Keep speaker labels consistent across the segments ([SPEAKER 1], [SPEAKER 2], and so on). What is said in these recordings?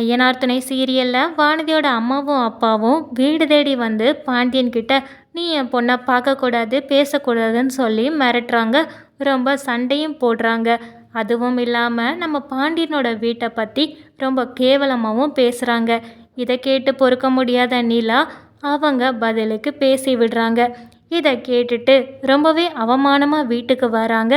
[SPEAKER 1] ஐயனார் துணை சீரியலில் வானதியோட அம்மாவும் அப்பாவும் வீடு தேடி வந்து பாண்டியன்கிட்ட நீ என் பொண்ணை பார்க்கக்கூடாது பேசக்கூடாதுன்னு சொல்லி மிரட்டுறாங்க. ரொம்ப சண்டையும் போடுறாங்க. அதுவும் இல்லாமல் நம்ம பாண்டியனோட வீட்டை பற்றி ரொம்ப கேவலமாகவும் பேசுகிறாங்க இதை கேட்டு பொறுக்க முடியாத நிலா அவங்க பதிலுக்கு பேசி விடுறாங்க. இதை கேட்டுட்டு ரொம்பவே அவமானமாக வீட்டுக்கு வராங்க.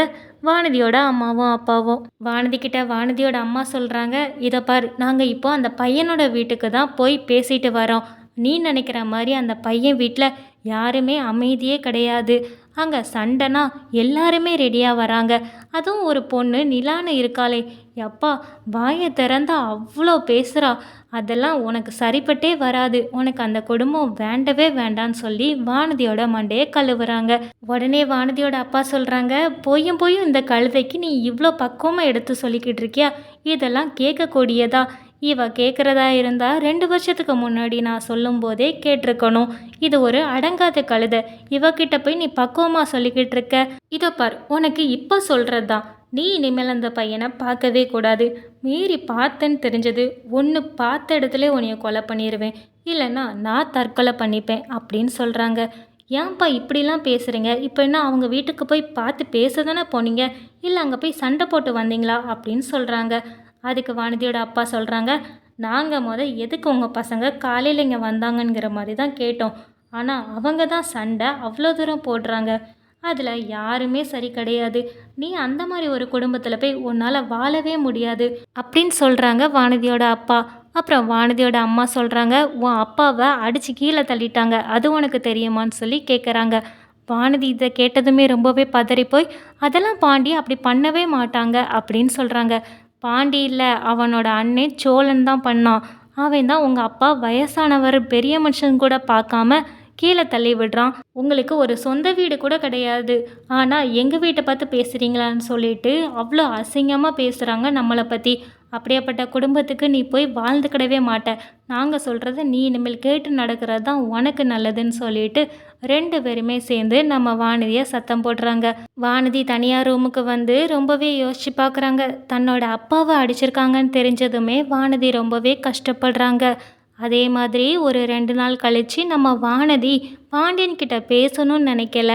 [SPEAKER 1] வானதியோட அம்மாவும் அப்பாவும். வானதி கிட்ட வானதியோட அம்மா சொல்கிறாங்க இதை பார் நாங்கள் இப்போ அந்த பையனோட வீட்டுக்கு தான் போய் பேசிட்டு வரோம். நீ நினைக்கிற மாதிரி அந்த பையன் வீட்டில் யாருமே அமைதியே கிடையாது. அங்கே சண்டைனா எல்லாருமே ரெடியாக வராங்க. அதுவும் ஒரு பொண்ணு நிலான்னு இருக்காளே எப்பா வாயை திறந்தா அவ்வளோ பேசுகிறா அதெல்லாம் உனக்கு சரிப்பட்டே வராது. உனக்கு அந்த குடும்பம் வேண்டவே வேண்டான்னு சொல்லி வானதியோட மண்டையை கழுவுறாங்க. உடனே வானதியோட அப்பா சொல்கிறாங்க போயும் போயும் இந்த கழுதைக்கு நீ இவ்வளோ பக்குவமாக எடுத்து சொல்லிக்கிட்டு இருக்கியா? இதெல்லாம் கேட்கக்கூடியதா? இவ கேட்குறதா இருந்தால் ரெண்டு வருஷத்துக்கு முன்னாடி நான் சொல்லும்போதே கேட்டிருக்கணும். இது ஒரு அடங்காத கழுதை. இவகிட்ட போய் நீ பக்குவமாக சொல்லிக்கிட்டு இருக்க. இதோ பார் உனக்கு இப்போ சொல்கிறது தான் நீ இனிமேல் அந்த பையனை பார்க்கவே கூடாது. மீறி பார்த்தேன்னு தெரிஞ்சது. ஒன்று பார்த்த இடத்துல உன்னைய கொலை பண்ணிடுவேன் இல்லைன்னா நான் தற்கொலை பண்ணிப்பேன் அப்படின்னு சொல்கிறாங்க ஏன்ப்பா இப்படிலாம் பேசுகிறீங்க இப்போ என்ன அவங்க வீட்டுக்கு போய் பார்த்து பேச தானே போனீங்க? இல்லை அங்கே போய் சண்டை போட்டு வந்தீங்களா அப்படின்னு சொல்கிறாங்க அதுக்கு வானதியோட அப்பா சொல்கிறாங்க நாங்கள் முத எதுக்கு உங்கள் பசங்க காலையில் இங்கே வந்தாங்கங்கிற மாதிரி தான் கேட்டோம். ஆனால் அவங்க தான் சண்டை அவ்வளோ தூரம் போடுறாங்க. அதில் யாருமே சரி கிடையாது. நீ அந்த மாதிரி ஒரு குடும்பத்தில் போய் உன்னால் வாழவே முடியாது. அப்படின்னு சொல்கிறாங்க வானதியோட அப்பா. அப்புறம் வானதியோட அம்மா சொல்கிறாங்க உன் அப்பாவை அடித்து கீழே தள்ளிட்டாங்க. அது உனக்கு தெரியுமான்னு சொல்லி கேட்குறாங்க வானதி இதை கேட்டதுமே ரொம்பவே பதறி போய் அதெல்லாம் பாண்டி அப்படி பண்ணவே மாட்டாங்க அப்படின்னு சொல்கிறாங்க பாண்டி இல்லை அவனோட அண்ணன் சோழன் தான் பண்ணான். அவன் தான் உங்கள் அப்பா வயசானவர் பெரிய மனுஷன் கூட பார்க்காம கீழே தள்ளி விடுறான். உங்களுக்கு ஒரு சொந்த வீடு கூட கிடையாது. ஆனால் எங்கள் வீட்டை பார்த்து பேசுகிறீங்களான்னு சொல்லிட்டு அவ்வளோ அசிங்கமாக பேசுகிறாங்க நம்மளை பற்றி அப்படியாப்பட்ட குடும்பத்துக்கு நீ போய் வாழ்ந்துக்கிடவே மாட்ட. நாங்கள் சொல்கிறத நீ இனிமேல் கேட்டு நடக்கிறது தான் உனக்கு நல்லதுன்னு சொல்லிட்டு ரெண்டு பேருமே சேர்ந்து நம்ம வானதியை சத்தம் போடுறாங்க. வானதி தனியார் ரூமுக்கு வந்து ரொம்பவே யோசிச்சு பார்க்குறாங்க. தன்னோட அப்பாவை அடிச்சிருக்காங்கன்னு தெரிஞ்சதுமே வானதி ரொம்பவே கஷ்டப்படுறாங்க. அதே மாதிரி ஒரு ரெண்டு நாள் கழித்து நம்ம வானதி பாண்டியன் கிட்ட பேசணும்னு நினைக்கல.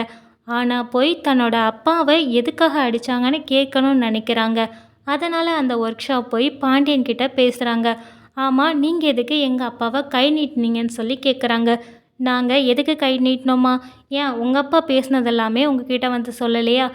[SPEAKER 1] ஆனால் போய் தன்னோட அப்பாவை எதுக்காக அடித்தாங்கன்னு கேட்கணும்னு நினைக்கிறாங்க. அதனால் அந்த ஒர்க் ஷாப் போய் பாண்டியன் கிட்ட பேசுகிறாங்க ஆமாம் நீங்கள் எதுக்கு எங்கள் அப்பாவை கை நீட்டினீங்கன்னு சொல்லி கேட்குறாங்க நாங்கள் எதுக்கு கை நீட்டினோமா? ஏன் உங்கள் அப்பா பேசுனதெல்லாமே உங்ககிட்ட வந்து சொல்லலையா?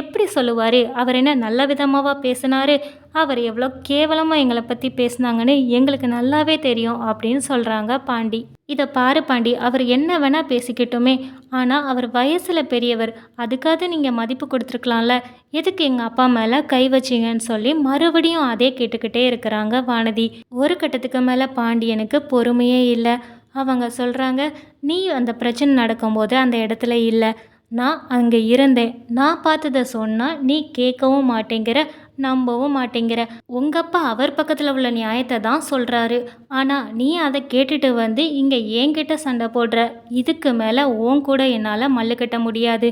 [SPEAKER 1] எப்படி சொல்லுவார்? அவர் என்ன நல்ல விதமாவா பேசினார்? அவர் எவ்வளோ கேவலமாக எங்களை பற்றி பேசுனாங்கன்னு எங்களுக்கு நல்லாவே தெரியும் அப்படின்னு சொல்கிறாங்க பாண்டி. இதை பாரு பாண்டி அவர் என்ன வேணால் பேசிக்கிட்டோமே. ஆனால் அவர் வயசில் பெரியவர் அதுக்காக நீங்கள் மதிப்பு கொடுத்துருக்கலாம்ல. எதுக்கு எங்கள் அப்பா மேலே கை வச்சிங்கன்னு சொல்லி மறுபடியும் அதே கேட்டுக்கிட்டே இருக்கிறாங்க வானதி. ஒரு கட்டத்துக்கு மேலே பாண்டியனுக்கு பொறுமையே இல்லை. அவங்க சொல்கிறாங்க நீ அந்த பிரச்சனை நடக்கும்போது அந்த இடத்துல இல்லை. நான் அங்கே இருந்தேன். நான் பார்த்ததை சொன்னால் நீ கேட்கவும் மாட்டேங்கிற நம்பவும் மாட்டேங்கிற. உங்கப்பா அவர் பக்கத்தில் உள்ள நியாயத்தை தான் சொல்கிறாரு ஆனால் நீ அதை கேட்டுட்டு வந்து இங்கே என்கிட்ட சண்டை போடுற. இதுக்கு மேலே உன் கூட என்னால் மல்லு கட்ட முடியாது.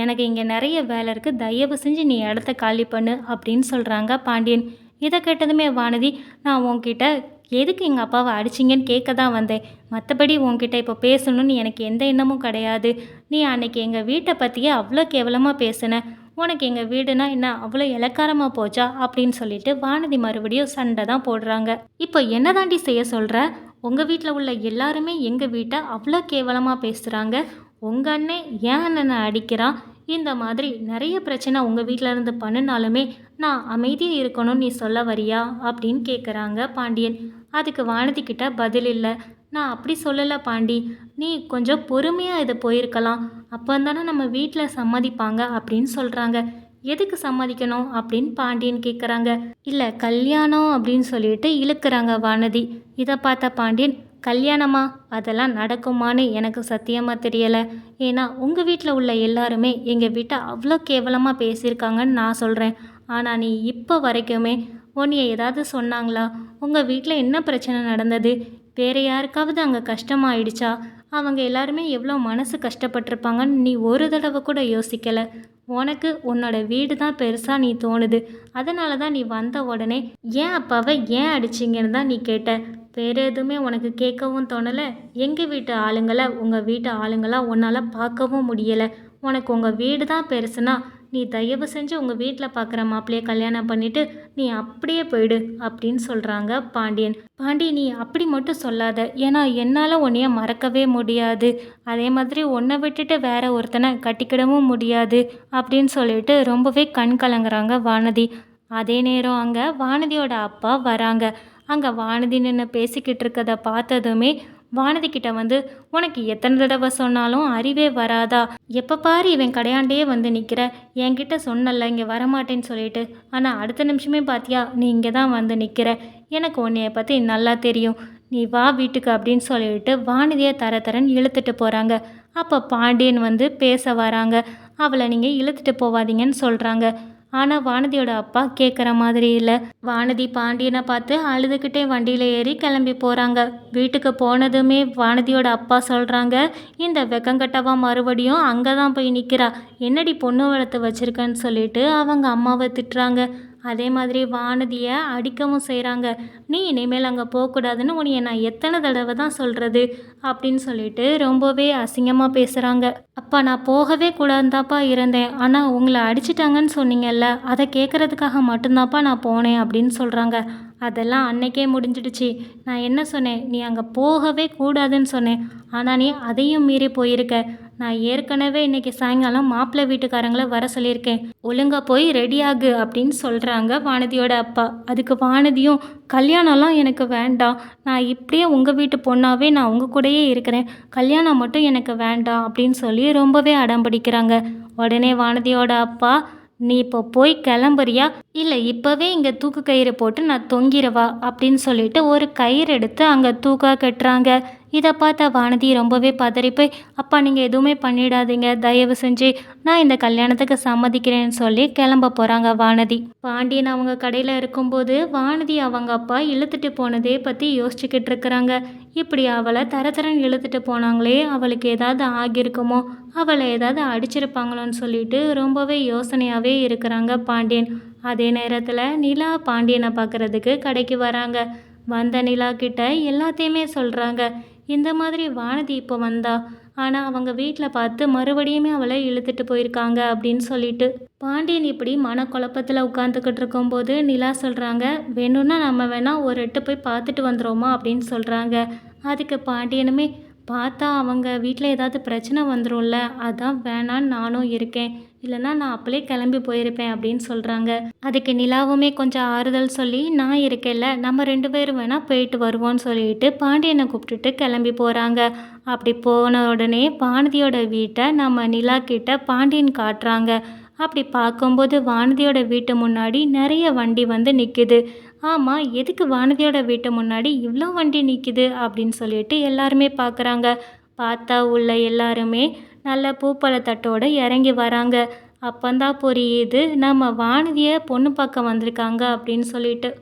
[SPEAKER 1] எனக்கு இங்கே நிறைய வேலை இருக்குது தயவு செஞ்சு நீ இடத்த காலி பண்ணு அப்படின்னு சொல்கிறாங்க பாண்டியன். இதை கேட்டதுமே வானதி நான் உன்கிட்ட எதுக்கு எங்கள் அப்பாவை அடிச்சிங்கன்னு கேட்க தான் வந்தேன். மற்றபடி உங்ககிட்ட இப்போ பேசணும்னு எனக்கு எந்த எண்ணமும் கிடையாது. நீ அன்னைக்கு எங்கள் வீட்டை பற்றியே அவ்வளோ கேவலமாக பேசின. உனக்கு எங்கள் வீடுனா என்ன அவ்வளோ இலக்காரமாக போச்சா அப்படின்னு சொல்லிட்டு வானதி மறுபடியும் சண்டை தான் போடுறாங்க. இப்போ என்ன தாண்டி செய்ய சொல்கிற உங்கள் வீட்டில் உள்ள எல்லாருமே எங்கள் வீட்டை அவ்வளோ கேவலமாக பேசுகிறாங்க உங்கள் அண்ணன் ஏன் அண்ணனை அடிக்கிறான்? இந்த மாதிரி நிறைய பிரச்சனை உங்கள் வீட்டில் இருந்து பண்ணினாலுமே நான் அமைதியாக இருக்கணும்னு நீ சொல்ல வரியா? அப்படின்னு கேட்குறாங்க பாண்டியன். அதுக்கு வானதிக்கிட்ட பதில் இல்லை. நான் அப்படி சொல்லலை பாண்டி. நீ கொஞ்சம் பொறுமையாக இதை போயிருக்கலாம். அப்போ தானே நம்ம வீட்டில் சம்மதிப்பாங்க அப்படின்னு சொல்கிறாங்க எதுக்கு சம்மதிக்கணும்? அப்படின்னு பாண்டியன் கேட்குறாங்க இல்லை கல்யாணம் அப்படின்னு சொல்லிட்டு இழுக்கிறாங்க வானதி. இதை பார்த்த பாண்டியன் கல்யாணமா? அதெல்லாம் நடக்குமான்னு எனக்கு சத்தியமாக தெரியலை. ஏன்னா உங்கள் வீட்டில் உள்ள எல்லாருமே எங்கள் வீட்டை அவ்வளோ கேவலமாக பேசியிருக்காங்கன்னு நான் சொல்கிறேன் ஆனால் நீ இப்போ வரைக்குமே உன்னைய ஏதாவது சொன்னாங்களா? உங்கள் வீட்டில் என்ன பிரச்சனை நடந்தது? வேறு யாருக்காவது அங்கே கஷ்டமாயிடுச்சா? அவங்க எல்லாருமே எவ்வளோ மனசு கஷ்டப்பட்டிருப்பாங்கன்னு நீ ஒரு தடவை கூட யோசிக்கலை. உனக்கு உன்னோட வீடு தான் பெருசாக நீ தோணுது. அதனால தான் நீ வந்த உடனே ஏன் அப்பாவை ஏன் அடிச்சிங்கன்னு தான் நீ கேட்ட? வேறு எதுவுமே உனக்கு கேட்கவும் தோணலை? எங்கள் வீட்டு ஆளுங்களை உங்கள் வீட்டு ஆளுங்களாக உன்னால் பார்க்கவும் முடியலை. உனக்கு உங்கள் வீடு தான் பெருசுனா நீ தயவு செஞ்சு உங்கள் வீட்டில் பார்க்குற மாப்பிள்ளைய கல்யாணம் பண்ணிவிட்டு நீ அப்படியே போயிடு அப்படின்னு சொல்கிறாங்க பாண்டியன். பாண்டி நீ அப்படி மட்டும் சொல்லாத. ஏன்னா என்னால் உன்னைய மறக்கவே முடியாது. அதே மாதிரி உன்னை விட்டுட்டு வேற ஒருத்தனை கட்டிக்கிடவும் முடியாது அப்படின்னு சொல்லிட்டு ரொம்பவே கண் கலங்குறாங்க வானதி. அதே நேரம் அங்கே வானதியோட அப்பா வராங்க. அங்கே வானதி நின்று பேசிக்கிட்டு இருக்கதை பார்த்ததுமே வானதி கிட்ட வந்து உனக்கு எத்தனை தடவை சொன்னாலும் அறிவே வராதா? எப்போ பாரு இவன் கடையாண்டே வந்து நிற்கிற என்கிட்ட சொன்னல இங்கே வரமாட்டேன்னு சொல்லிட்டு. ஆனால் அடுத்த நிமிஷமே பார்த்தியா நீ இங்கே தான் வந்து நிற்கிற எனக்கு உன்னைய பற்றி நல்லா தெரியும். நீ வா வீட்டுக்கு அப்படின்னு சொல்லிட்டு வானதியை தர தரன்னு இழுத்துட்டு போகிறாங்க அப்போ பாண்டியன் வந்து பேச வராங்க. அவளை நீங்கள் இழுத்துட்டு போவாதீங்கன்னு சொல்கிறாங்க ஆனால் வானதியோட அப்பா கேட்குற மாதிரி இல்லை. வானதி பாண்டியனை பார்த்து அழுதுகிட்டே வண்டியில் ஏறி கிளம்பி போகிறாங்க வீட்டுக்கு போனதுமே வானதியோட அப்பா சொல்கிறாங்க இந்த வெக்கங்கட்டவா மறுபடியும் அங்கே தான் போய் நிற்கிறா என்னடி பொண்ணு வளர்த்து வச்சுருக்கன்னு சொல்லிட்டு அவங்க அம்மாவை திட்டுறாங்க. அதே மாதிரி வானதியை அடிக்கவும் செய்கிறாங்க நீ இனிமேல் அங்கே போகக்கூடாதுன்னு உன்னைய நான் எத்தனை தடவை தான் சொல்கிறது அப்படின்னு சொல்லிட்டு ரொம்பவே அசிங்கமாக பேசுகிறாங்க அப்பா நான் போகவே கூடாதுதான்ப்பா இருந்தேன். ஆனால் உங்களை அடிச்சிட்டாங்கன்னு சொன்னீங்கல்ல அதை கேட்குறதுக்காக மட்டும்தான்ப்பா நான் போனேன் அப்படின்னு சொல்கிறாங்க அதெல்லாம் அன்னைக்கே முடிஞ்சிடுச்சு. நான் என்ன சொன்னேன்? நீ அங்கே போகவே கூடாதுன்னு சொன்னேன். ஆனால் நீ அதையும் மீறி போயிருக்க. நான் ஏற்கனவே இன்றைக்கி சாயங்காலம் மாப்பிள்ளை வீட்டுக்காரங்களை வர சொல்லியிருக்கேன். ஒழுங்கா போய் ரெடி ஆகு அப்படின்னு சொல்கிறாங்க வானதியோட அப்பா. அதுக்கு வானதியும் கல்யாணம்லாம் எனக்கு வேண்டாம். நான் இப்படியே உங்கள் வீட்டு பொண்ணாகவே நான் உங்கள் கூடயே இருக்கிறேன். கல்யாணம் மட்டும் எனக்கு வேண்டாம். அப்படின்னு சொல்லி ரொம்பவே அடம்பிடிக்கிறாங்க உடனே வானதியோட அப்பா நீ இப்போ போய் கிளம்புறியா? இல்லை இப்போவே இங்கே தூக்கு கயிறு போட்டு நான் தொங்கிடவா? அப்படின்னு சொல்லிட்டு ஒரு கயிறு எடுத்து அங்கே தூக்கா கட்டுறாங்க. இதை பார்த்த வானதி ரொம்பவே பதறி போய் அப்பா நீங்கள் எதுவுமே பண்ணிடாதீங்க. தயவு செஞ்சு நான் இந்த கல்யாணத்துக்கு சம்மதிக்கிறேன்னு சொல்லி கிளம்ப போகிறாங்க வானதி. பாண்டியன் அவங்க கடையில் இருக்கும்போது வானதி அவங்க அப்பா இழுத்துட்டு போனதே பற்றி யோசிச்சுக்கிட்டு இருக்கிறாங்க. இப்படி அவளை தர இழுத்துட்டு போனாங்களே அவளுக்கு ஏதாவது ஆகியிருக்குமோ அவளை ஏதாவது அடிச்சிருப்பாங்களோன்னு சொல்லிட்டு ரொம்பவே யோசனையாகவே இருக்கிறாங்க பாண்டியன். அதே நேரத்தில் நிலா பாண்டியனை பார்க்குறதுக்கு கடைக்கு வராங்க. வந்த நிலா கிட்ட எல்லாத்தையுமே சொல்கிறாங்க இந்த மாதிரி வானதி இப்போ வந்தா. ஆனால் அவங்க வீட்டில் பார்த்து மறுபடியுமே அவளை இழுத்துட்டு போயிருக்காங்க அப்படின்னு சொல்லிட்டு. பாண்டியன் இப்படி மனக்குழப்பத்தில் உட்காந்துக்கிட்டு இருக்கும்போது நிலா சொல்கிறாங்க வேணும்னா நம்ம வேணால் ஒரு எட்டு போய் பார்த்துட்டு வந்துடுவோமா அப்படின்னு சொல்கிறாங்க அதுக்கு பாண்டியனுமே பார்த்தா அவங்க வீட்டில் ஏதாவது பிரச்சனை வந்துடும்ல அதான் வேணான்னு நானும் இருக்கேன். இல்லைன்னா நான் அப்போலே கிளம்பி போயிருப்பேன் அப்படின்னு சொல்கிறாங்க அதுக்கு நிலாவுமே கொஞ்சம் ஆறுதல் சொல்லி நான் இருக்கேல்ல நம்ம ரெண்டு பேரும் வேணால் போயிட்டு வருவோம்னு சொல்லிட்டு பாண்டியனை கூப்பிட்டுட்டு கிளம்பி போகிறாங்க அப்படி போன உடனே வானதியோட வீட்டை நம்ம நிலா கிட்ட பாண்டியன் காட்டுறாங்க. அப்படி பார்க்கும்போது வானதியோட வீட்டு முன்னாடி நிறைய வண்டி வந்து நிற்குது ஆமாம் எதுக்கு வானதியோட வீட்டு முன்னாடி இவ்வளோ வண்டி நிற்கிது அப்படின்னு சொல்லிட்டு எல்லாருமே பார்க்குறாங்க. பார்த்தா உள்ள எல்லாருமே நல்ல பூப்பழத்தட்டோடு இறங்கி வராங்க. அப்பந்தான் புரியுது நம்ம வானதியை பொண்ணு பார்க்க வந்திருக்காங்க அப்படின்னு சொல்லிட்டு.